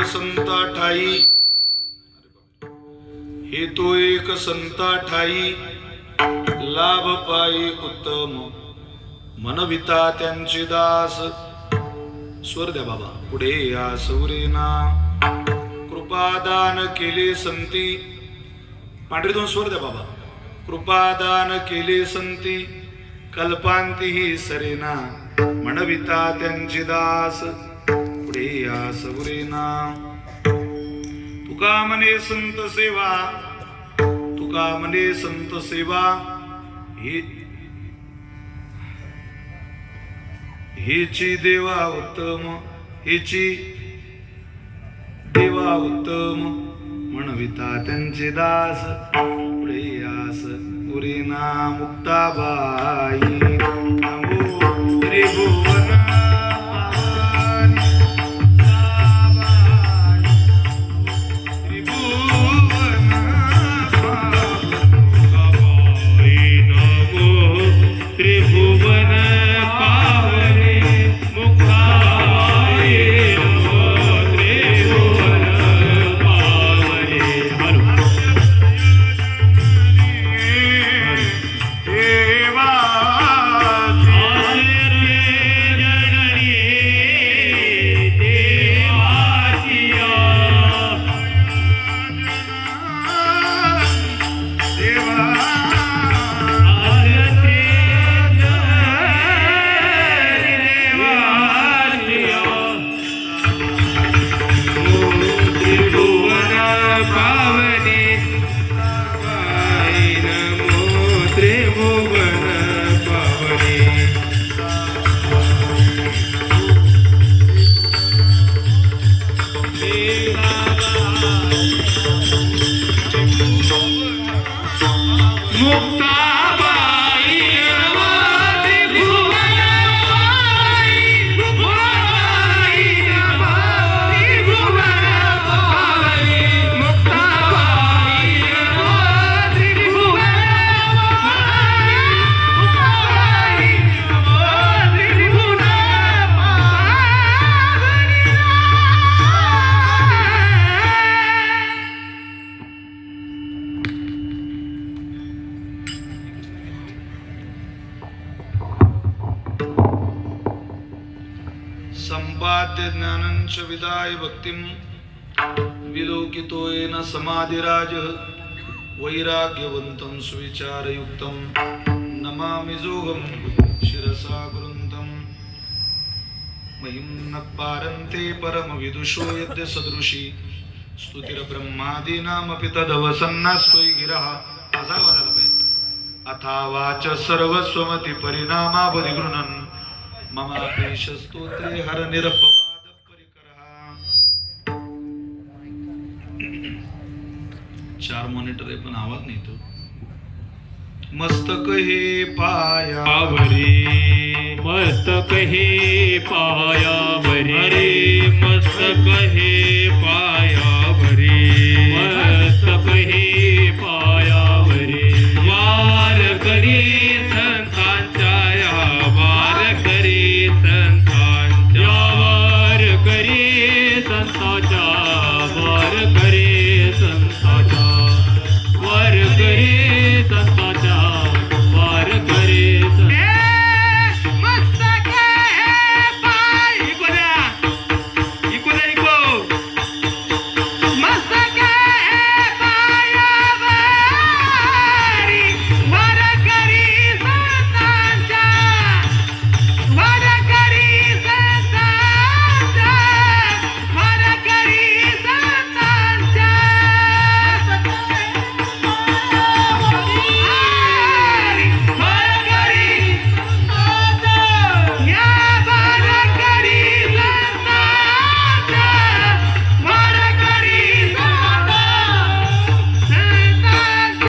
संता ठाई. हे तो एक संता ठाई. लाभ पायी उत्तम. मनविता त्यांचे दास. स्वर द्या बाबा. पुढे या सौरेना. कृपादान केले संती. पांढरे दोन स्वर द्या बाबा. कृपादान केले संती कल्पांती ही सरेना. म्हणविता त्यांची दास पुढे या सौरेना तुका म्हणे संत सेवा तुका म्हणे संत सेवा. हेची देवा उत्तम हेची देवा उत्तम. म्हणविता त्यांचे दास प्रेयास यास मुक्ताबाई. नमो त्रिभुवन pai, संपाद्य ज्ञानंच विदाय भक्तिम। विलोकितो येन समाधिराज वैराग्यवंतं सुविचारयुक्तं नमामि जोगं शिरसा गुरुन्तं महिं न पारन्ते परमविदुषो यद्य सदृशी स्तुतिर्ब्रह्मादीनामपि तदवसन्नास्त्वयि गिरः। असा वाजायला पाहिजे अथावाच सर्वस्वमति परिणामावधिगृणन् मम स्तोत्रे हर निरपवाद परिकरहा चार मॉनिटर आहे पण आवाज नाही तो मस्तक हे पाया. पावरे. मस्तक हे पायावरे मस्तक हे पायावरे